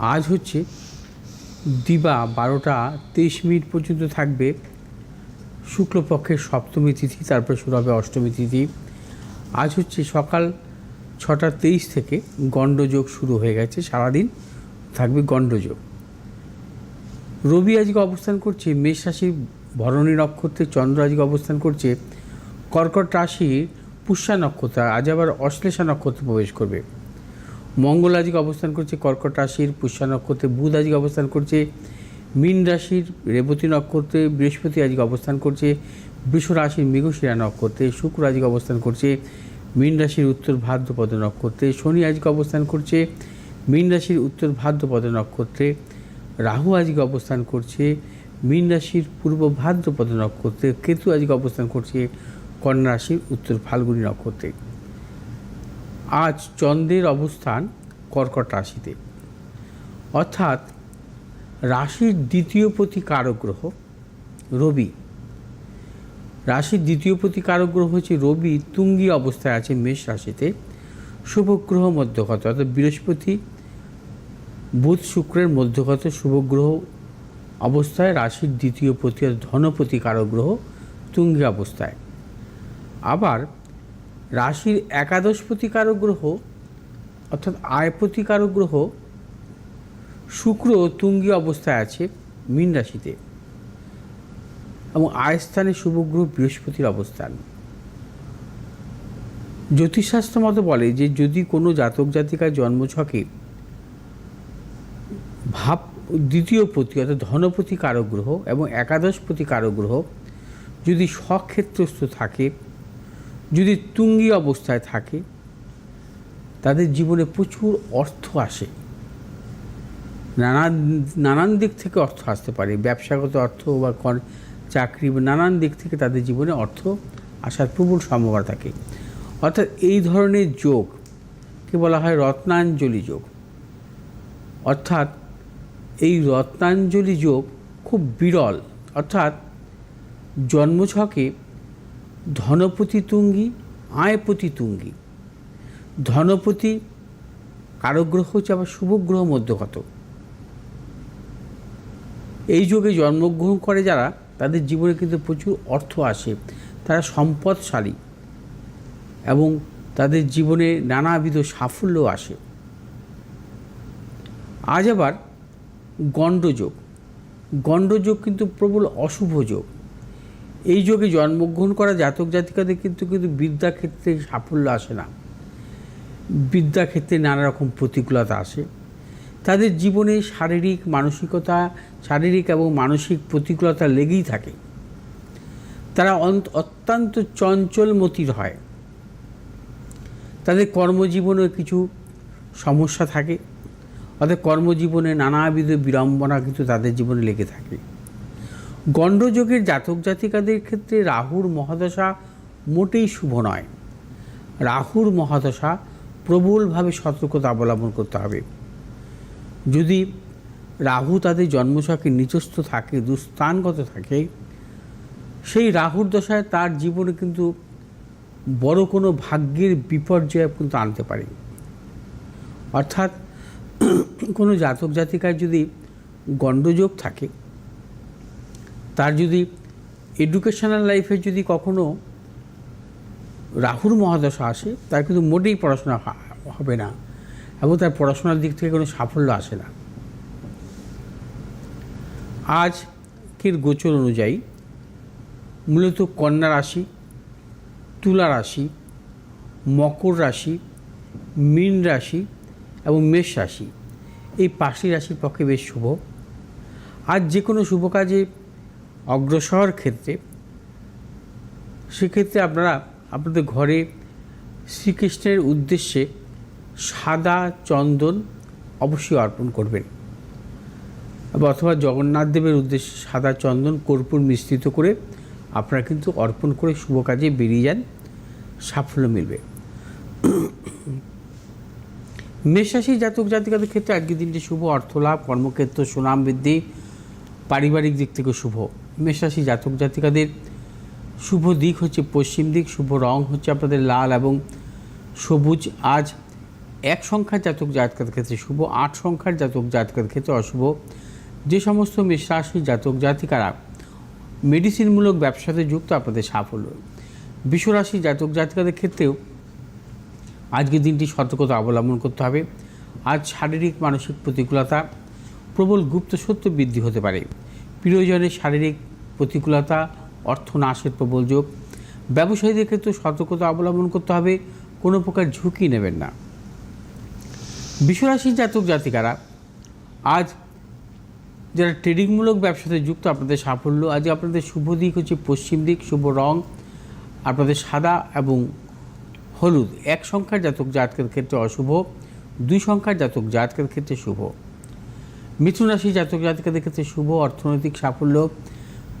আজ হচ্ছে দিবা বারোটা তেইশ মিনিট পর্যন্ত থাকবে। শুক্লপক্ষের সপ্তমী তিথি, তারপর শুরু হবে অষ্টমী তিথি। আজ হচ্ছে সকাল ছটা তেইশ থেকে গণ্ডযোগ শুরু হয়ে গেছে সারাদিন, থাকবে গণ্ডযোগ। রবি আজকে অবস্থান করছে, মেষ রাশির ভরণী নক্ষত্রে চন্দ্র আজকে অবস্থান করছে, কর্কট রাশির পুষ্যা নক্ষত্র, আজ আবার অশ্লেষা নক্ষত্রে প্রবেশ করবে। মঙ্গল আজকে অবস্থান করছে কর্কট রাশির, পুষ্যা নক্ষত্রে বুধ আজকে অবস্থান করছে মীন রাশির, রেবতী নক্ষত্রে বৃহস্পতি আজকে অবস্থান করছে বৃষ রাশির মৃগশিরা নক্ষত্রে, শুক্র আজকে অবস্থান করছে মীন রাশির উত্তর ভাদ্রপদ নক্ষত্রে, শনি আজকে অবস্থান করছে মীন রাশির উত্তর ভাদ্রপদ নক্ষত্রে, রাহু আজকে অবস্থান করছে মীন রাশির পূর্ব ভাদ্রপদ নক্ষত্রে, কেতু আজকে অবস্থান করছে কন্যা রাশির উত্তর ফাল্গুনী নক্ষত্রে। আজ চন্দ্রের অবস্থান কর্কট রাশিতে। অর্থাৎ রাশির দ্বিতীয় প্রতি কারক গ্রহ রবি। রাশির দ্বিতীয় প্রতি কারক গ্রহ হচ্ছে রবি তুঙ্গি অবস্থায় আছে মেষ রাশিতে। শুভগ্রহ মধ্যগত, অর্থাৎ বৃহস্পতি, বুধ শুক্রের মধ্যগত শুভগ্রহ অবস্থায় রাশির দ্বিতীয় প্রতি ধনপতি কারক গ্রহ তুঙ্গি অবস্থায়। আবার রাশির একাদশ প্রতিকারক গ্রহ অর্থাৎ আয় প্রতিকারক গ্রহ শুক্র তুঙ্গি অবস্থায় আছে মীন রাশিতে এবং আয়স্থানে শুভগ্রহ বৃহস্পতির অবস্থান। জ্যোতিষশাস্ত্র মতো বলে যে যদি কোনো জাতক জাতিকার জন্মছকে ভাব, দ্বিতীয় প্রতি অর্থাৎ ধনপতি কারক গ্রহ এবং একাদশ প্রতি কারক গ্রহ যদি স্বক্ষেত্রস্থ থাকে যদি তুঙ্গি অবস্থায় থাকে, তাদের জীবনে প্রচুর অর্থ আসে। নানান নানান দিক থেকে অর্থ আসতে পারে। ব্যবসাগত অর্থ বা কর- চাকরি বা নানান দিক থেকে তাদের জীবনে অর্থ আসার প্রবল সম্ভাবনা থাকে। অর্থাৎ এই ধরনের যোগকে বলা হয় রত্নাঞ্জলি যোগ। অর্থাৎ এই রত্নাঞ্জলি যোগ খুব বিরল। অর্থাৎ জন্মছকে ধনপতি তুঙ্গি, আয়পতি তুঙ্গি। ধনপতি কারগ্রহ হচ্ছে আবার শুভগ্রহ মধ্যগত। এই যুগে জন্মগ্রহণ করে যারা, তাদের জীবনে কিন্তু প্রচুর অর্থ আসে। তারা সম্পদশালী এবং তাদের জীবনে নানাবিধ সাফল্য আসে। আজ আবার গণ্ডযোগ। গণ্ডযোগ কিন্তু প্রবল অশুভ যোগ। এই যোগে জন্মগ্রহণ করা জাতক জাতিকাদের কিন্তু কিন্তু বিদ্যাক্ষেত্রে সাফল্য আসে না। বিদ্যাক্ষেত্রে নানা রকম প্রতিকূলতা আসে। তাদের জীবনে শারীরিক মানসিকতা, শারীরিক এবং মানসিক প্রতিকূলতা লেগেই থাকে। তারা অত্যন্ত চঞ্চলমতির হয়। তাদের কর্মজীবনে কিছু সমস্যা থাকে। অর্থাৎ কর্মজীবনে নানাবিধ বিড়ম্বনা কিন্তু তাদের জীবনে লেগে থাকে। গণ্ডযোগের জাতক জাতিকাদের ক্ষেত্রে রাহুর মহাদশা মোটেই শুভ নয়। রাহুর মহাদশা প্রবলভাবে সতর্কতা অবলম্বন করতে হবে। যদি রাহু তাদের জন্মছকে নিচস্থ থাকে, দুস্থানগত থাকে, সেই রাহুর দশায় তার জীবনে কিন্তু বড় কোনো ভাগ্যের বিপর্যয় কিন্তু আনতে পারে। অর্থাৎ কোনো জাতক জাতিকার যদি গণ্ডযোগ থাকে তার যদি এডুকেশনাল লাইফে যদি কখনো রাহুর মহাদশা আসে, তার কিন্তু মোটেই পড়াশোনা হবে না এবং তার পড়াশোনার দিক থেকে কোনো সাফল্য আসে না। আজকের গোচর অনুযায়ী মূলত কন্যা রাশি, তুলা রাশি, মকর রাশি, মীন রাশি এবং মেষ রাশি এই পাঁচটি রাশির পক্ষে বেশ শুভ। আজ যে কোনো শুভ কাজে অগ্রসর ক্ষেত্রে, সেক্ষেত্রে আপনারা আপনাদের ঘরে শ্রীকৃষ্ণের উদ্দেশ্যে সাদা চন্দন অবশ্যই অর্পণ করবেন। অথবা জগন্নাথ দেবের উদ্দেশ্যে সাদা চন্দন কর্পূর মিশ্রিত করে আপনারা কিন্তু অর্পণ করে শুভ কাজে বেরিয়ে যান, সাফল্য মিলবে। মেষরাশি জাতক জাতিকাদের ক্ষেত্রে আজকের দিনটি শুভ, অর্থলাভ, কর্মক্ষেত্র, সুনাম বৃদ্ধি, পারিবারিক দিক থেকে শুভ। মেষরাশি জাতক জাতিকাদের শুভ দিক হচ্ছে পশ্চিম দিক, শুভ রং হচ্ছে আপনাদের লাল এবং সবুজ। আজ এক সংখ্যার জাতক জাতকের ক্ষেত্রে শুভ, আট সংখ্যার জাতক জাতকের ক্ষেত্রে অশুভ। যে সমস্ত মেষ রাশির জাতক জাতিকারা মেডিসিনমূলক ব্যবসাতে যুক্ত, আপনাদের সাফল্য। বিশ্বরাশি জাতক জাতিকাদের ক্ষেত্রেও আজকের দিনটি সতর্কতা অবলম্বন করতে হবে। আজ শারীরিক, মানসিক প্রতিকূলতা প্রবল গুপ্ত সত্য বৃদ্ধি হতে পারে। প্রিয়জনের শারীরিক প্রতিকূলতা, অর্থনাশের প্রবল যোগ। ব্যবসায়ীদের ক্ষেত্রে সতর্কতা অবলম্বন করতে হবে, কোনো প্রকার ঝুঁকি নেবেন না। বিশ্বরাশির জাতক জাতিকারা, আজ যারা ট্রেডিংমূলক ব্যবসাতে যুক্ত, আপনাদের সাফল্য, আজ আপনাদের শুভ দিক হচ্ছে পশ্চিম দিক, শুভ রং, আপনাদের সাদা এবং হলুদ। এক সংখ্যার জাতক জাতকের ক্ষেত্রে অশুভ, দুই সংখ্যার জাতক জাতকের ক্ষেত্রে শুভ। মিথুন রাশি জাতক জাতিকাদের ক্ষেত্রে শুভ, অর্থনৈতিক সাফল্য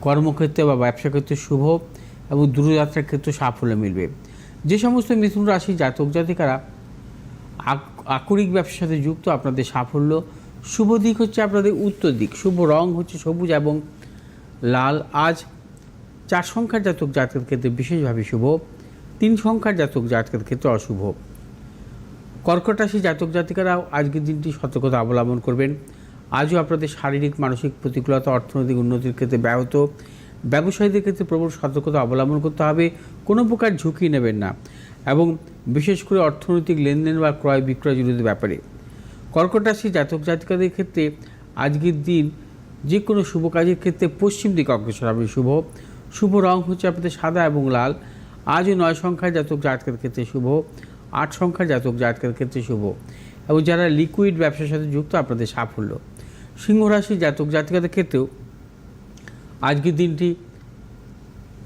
কর্মক্ষেত্রে বা ব্যবসা ক্ষেত্রে শুভ এবং দূরযাত্রার ক্ষেত্রে সাফল্য মিলবে। যে সমস্ত মিথুন রাশি জাতক জাতিকারা আক- আকরিক ব্যবসার সাথে যুক্ত, আপনাদের সাফল্য, শুভ দিক হচ্ছে আপনাদের উত্তর দিক, শুভ রং হচ্ছে সবুজ এবং লাল। আজ চার সংখ্যার জাতক জাতকের ক্ষেত্রে বিশেষভাবে শুভ, তিন সংখ্যার জাতক জাতকের ক্ষেত্রে অশুভ। কর্কট রাশি জাতক জাতিকারাও আজকের দিনটি সতর্কতা অবলম্বন করবেন। আজও আপনাদের শারীরিক, মানসিক প্রতিকূলতা, অর্থনৈতিক উন্নতির ক্ষেত্রে ব্যাহত। ব্যবসায়ীদের ক্ষেত্রে প্রবল সতর্কতা অবলম্বন করতে হবে। কোনো প্রকার ঝুঁকি নেবেন না। এবং বিশেষ করে অর্থনৈতিক লেনদেন বা ক্রয় বিক্রয় জড়িত ব্যাপারে। কর্কট রাশি জাতক জাতিকাদের ক্ষেত্রে আজকের দিন যে কোনো শুভ কাজের ক্ষেত্রে পশ্চিম দিকে অগ্রসর হবে। শুভ শুভ রং হচ্ছে আপনাদের সাদা এবং লাল। আজও নয় সংখ্যার জাতক জাতকের ক্ষেত্রে শুভ, আট সংখ্যার জাতক জাতকের ক্ষেত্রে শুভ। এবং যারা লিকুইড ব্যবসার সাথে যুক্ত, আপনাদের সাফল্য। সিংহ রাশি জাতক জাতিকাদের ক্ষেত্রেও আজকের দিনটি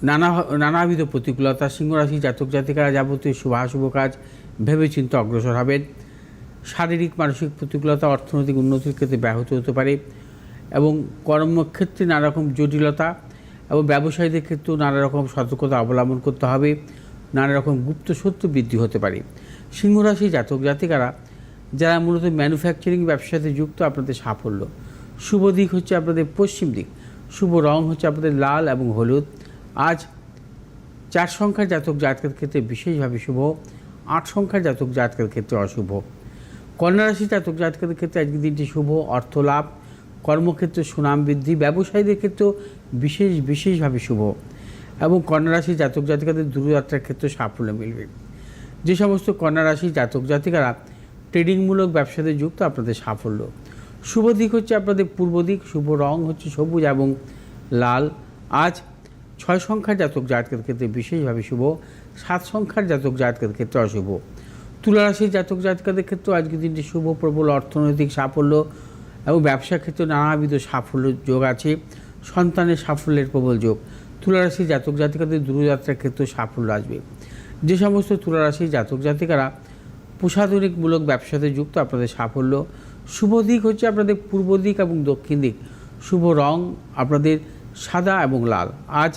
নানা নানাবিধ প্রতিকূলতা সিংহরাশি জাতক জাতিকারা যাবতীয় শুভাশুভ কাজ ভেবেচিন্তে অগ্রসর হবেন। শারীরিক, মানসিক প্রতিকূলতা, অর্থনৈতিক উন্নতির ক্ষেত্রে ব্যাহত হতে পারে এবং কর্মক্ষেত্রে নানা রকম জটিলতা এবং ব্যবসায়ীদের ক্ষেত্রেও নানা রকম সতর্কতা অবলম্বন করতে হবে। নানা রকম গুপ্ত সত্য বৃদ্ধি হতে পারে। সিংহরাশি জাতক জাতিকারা যারা মূলত ম্যানুফ্যাকচারিং ব্যবসার সাথে যুক্ত, আপনাদের সাফল্য। শুভ দিক হচ্ছে আপনাদের পশ্চিম দিক। শুভ রং হচ্ছে আপনাদের লাল এবং হলুদ। আজ চার সংখ্যার জাতক জাতকের ক্ষেত্রে বিশেষভাবে শুভ, আট সংখ্যার জাতক জাতকের ক্ষেত্রে অশুভ। কন্যা রাশি জাতক জাতকের ক্ষেত্রে আজকের দিনটি শুভ অর্থ লাভ কর্মক্ষেত্রে সুনাম বৃদ্ধি, ব্যবসায়ীদের ক্ষেত্রেও বিশেষ, বিশেষভাবে শুভ। এবং কন্যা রাশি জাতক জাতিকাদের দূরযাত্রার ক্ষেত্রে সাফল্য মিলবে। যে সমস্ত কন্যা রাশি জাতক জাতিকারা ট্রেডিংমূলক ব্যবসাতে যুক্ত আপনাদের সাফল্য। শুভ দিক হচ্ছে আপনাদের পূর্ব দিক, শুভ রং হচ্ছে সবুজ এবং লাল। আজ ছয় সংখ্যার জাতক জাতকের ক্ষেত্রে বিশেষভাবে শুভ, সাত সংখ্যার জাতক জাতকের ক্ষেত্রে অশুভ। তুলারাশির জাতক জাতকাদের ক্ষেত্রে আজকের দিনটি শুভ, প্রবল অর্থনৈতিক সাফল্য এবং ব্যবসা ক্ষেত্রে নানাবিধ সাফল্য যোগ আছে। সন্তানের সাফল্যের প্রবল যোগ। তুলারাশির জাতক জাতিকাদের দূরযাত্রার ক্ষেত্রে সাফল্য আসবে। যে সমস্ত তুলারাশির জাতক জাতিকারা প্রসাধনিকমূলক ব্যবসাতে যুক্ত, আপনাদের সাফল্য। শুভ দিক হচ্ছে আপনাদের পূর্ব দিক এবং দক্ষিণ দিক। শুভ রং আপনাদের সাদা এবং লাল। আজ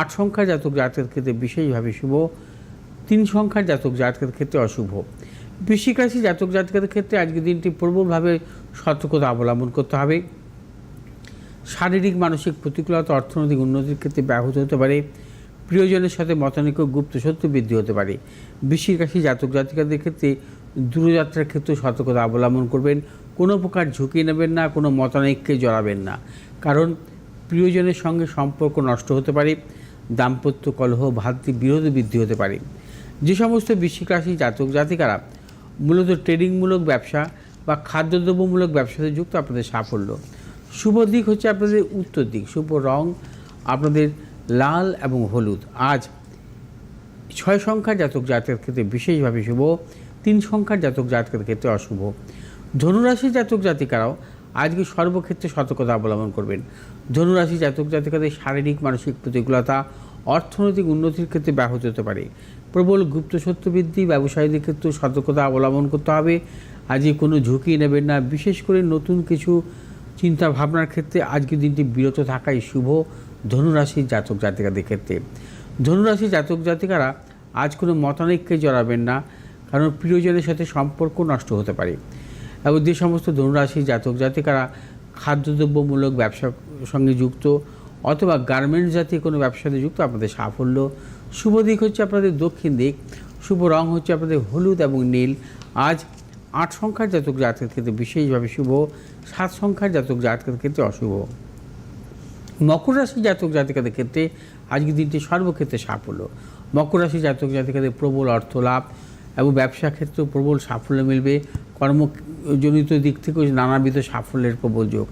আট সংখ্যার জাতক জাতকের ক্ষেত্রে বিশেষভাবে শুভ, তিন সংখ্যার জাতক জাতকের ক্ষেত্রে অশুভ। বৃশ্চিক রাশি জাতক জাতকের ক্ষেত্রে আজকের দিনটি প্রবলভাবে সতর্কতা অবলম্বন করতে হবে। শারীরিক, মানসিক প্রতিকূলতা, অর্থনৈতিক উন্নতির ক্ষেত্রে ব্যাহত হতে পারে। প্রিয়জনের সাথে মতানৈক্য গুপ্ত সত্য বৃদ্ধি হতে পারে। বৃশ্চিক রাশি জাতক জাতিকাদের ক্ষেত্রে দূরযাত্রার ক্ষেত্রে সতর্কতা অবলম্বন করবেন। কোনো প্রকার ঝুঁকি নেবেন না, কোনো মতানৈক্যে জড়াবেন না। কারণ প্রিয়জনের সঙ্গে সম্পর্ক নষ্ট হতে পারে, দাম্পত্য কলহ ভাতৃ বিরোধ বৃদ্ধি হতে পারে। যে সমস্ত বৃশ্চিক রাশি জাতক জাতিকারা মূলত ট্রেডিংমূলক ব্যবসা বা খাদ্যদ্রব্যমূলক ব্যবসাতে যুক্ত, আপনাদের সাফল্য। শুভ দিক হচ্ছে আপনাদের উত্তর দিক। শুভ রং, আপনাদের লাল এবং হলুদ। আজ ছয় সংখ্যার জাতক জাতকের ক্ষেত্রে বিশেষভাবে শুভ, তিন সংখ্যার জাতক জাতকের ক্ষেত্রে অশুভ। ধনুরাশি জাতক জাতিকারাও আজকে সর্বক্ষেত্রে সতর্কতা অবলম্বন করবেন। ধনুরাশি জাতক জাতিকাদের শারীরিক, মানসিক প্রতিকূলতা, অর্থনৈতিক উন্নতির ক্ষেত্রে ব্যাহত হতে পারে। প্রবল গুপ্ত সত্য বৃদ্ধি, ব্যবসায়ীদের ক্ষেত্রে সতর্কতা অবলম্বন করতে হবে। আজকে কোনো ঝুঁকি নেবেন না। বিশেষ করে নতুন কিছু চিন্তা ভাবনার ক্ষেত্রে আজকের দিনটি বিরত থাকাই শুভ। ধনুরাশির জাতক জাতিকাদের ক্ষেত্রে। ধনুরাশি জাতক জাতিকারা আজ কোনো মতানৈক্যে জড়াবেন না, কারণ প্রিয়জনের সাথে সম্পর্ক নষ্ট হতে পারে। এবং যে সমস্ত ধনুরাশি জাতক জাতিকারা খাদ্যদ্রব্যমূলক ব্যবসার সঙ্গে যুক্ত অথবা গার্মেন্টস জাতীয় কোনো ব্যবসার সাথে যুক্ত, আপনাদের সাফল্য, শুভ দিক হচ্ছে আপনাদের দক্ষিণ দিক, শুভ রং হচ্ছে আপনাদের হলুদ এবং নীল। আজ আট সংখ্যার জাতক জাতকের ক্ষেত্রে বিশেষভাবে শুভ, সাত সংখ্যার জাতক জাতকের ক্ষেত্রে অশুভ। মকর রাশি জাতক জাতিকাদের ক্ষেত্রে আজকের দিনটি সর্বক্ষেত্রে সাফল্য। মকর রাশি জাতক জাতিকাদের প্রবল অর্থ লাভ এবং ব্যবসা ক্ষেত্রেও প্রবল সাফল্য মিলবে। কর্মজনিত দিক থেকেও নানাবিধ সাফল্যের প্রবল যোগ।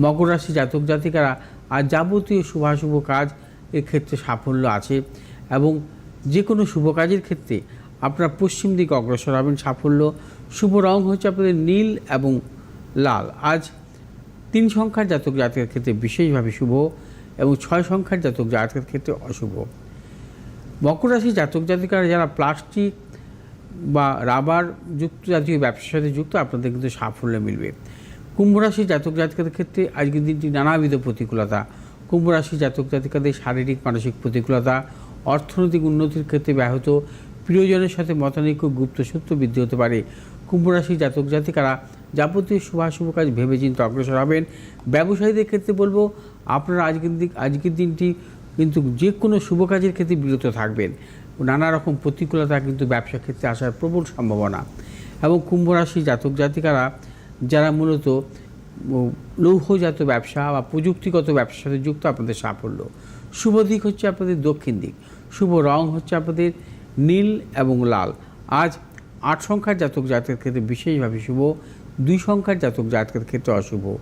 মকর রাশি জাতক জাতিকারা আর যাবতীয় শুভাশুভ কাজ এক্ষেত্রে সাফল্য আছে এবং যে কোনো শুভ কাজের ক্ষেত্রে আপনার পশ্চিম দিকে অগ্রসর হবেন সাফল্য। শুভ রং হচ্ছে আপনাদের নীল এবং লাল। আজ তিন সংখ্যার জাতক জাতকের ক্ষেত্রে বিশেষভাবে শুভ এবং ছয় সংখ্যার জাতক জাতকের ক্ষেত্রে অশুভ। মকর রাশি জাতক জাতিকারা যারা প্লাস্টিক বা রাবার যুক্ত জাতীয় ব্যবসার সাথে যুক্ত, আপনাদের কিন্তু সাফল্য মিলবে। কুম্ভ রাশি জাতক জাতিকাদের ক্ষেত্রে আজকের দিনটি নানাবিধ প্রতিকূলতা। কুম্ভ রাশি জাতক জাতিকাদের শারীরিক, মানসিক প্রতিকূলতা, অর্থনৈতিক উন্নতির ক্ষেত্রে ব্যাহত। প্রিয়জনের সাথে মতানৈক্য, গুপ্ত সূত্র বৃদ্ধি হতে পারে। কুম্ভ রাশি জাতক জাতিকারা যাবতীয় শুভাশুভ কাজ ভেবেচিন্তে অগ্রসর হবেন। ব্যবসায়ীদের ক্ষেত্রে বলব, আপনারা আজকের দিক, আজকের দিনটি কিন্তু যে কোনো শুভ কাজের ক্ষেত্রে বিরত থাকবেন। নানা রকম প্রতিকূলতা কিন্তু ব্যবসা ক্ষেত্রে আসার প্রবল সম্ভাবনা। এবং কুম্ভ রাশি জাতক জাতিকারা, যারা মূলত লৌহজাত ব্যবসা বা প্রযুক্তিগত ব্যবসার সাথে যুক্ত, আপনাদের সাফল্য। শুভ দিক হচ্ছে আপনাদের দক্ষিণ দিক। শুভ রং হচ্ছে আপনাদের নীল এবং লাল। আজ আট সংখ্যার জাতক জাতকের ক্ষেত্রে বিশেষভাবে শুভ। দুই সংখ্যার জাতক জাতকের ক্ষেত্রে অশুভ।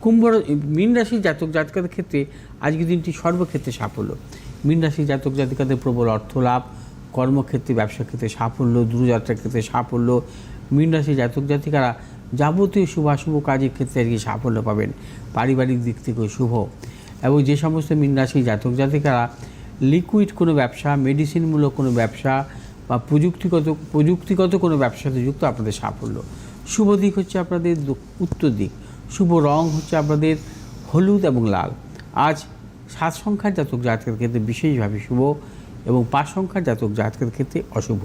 কুম্ভ মীন রাশির জাতক জাতকের ক্ষেত্রে আজকের দিনটি সর্বক্ষেত্রে সাফল্য। মীন রাশির জাতক জাতিকাদের প্রবল অর্থ লাভ কর্মক্ষেত্রে ব্যবসা ক্ষেত্রে সাফল্য, দূরযাত্রার ক্ষেত্রে সাফল্য। মীন রাশির জাতক জাতিকারা যাবতীয় শুভাশুভ কাজের ক্ষেত্রে আজকে সাফল্য পাবেন। পারিবারিক দিক থেকেও শুভ। এবং যে সমস্ত মীন রাশির জাতক জাতিকারা লিকুইড কোনো ব্যবসা মেডিসিনমূলক কোনো ব্যবসা বা প্রযুক্তিগত প্রযুক্তিগত কোনো ব্যবসাতে যুক্ত, আপনাদের সাফল্য। শুভ দিক হচ্ছে আপনাদের উত্তর দিক। শুভ রং হচ্ছে আপনাদের হলুদ এবং লাল। আজ সাত সংখ্যার জাতক জাতকের ক্ষেত্রে বিশেষভাবে শুভ এবং পাঁচ সংখ্যার জাতক জাতকের ক্ষেত্রে অশুভ।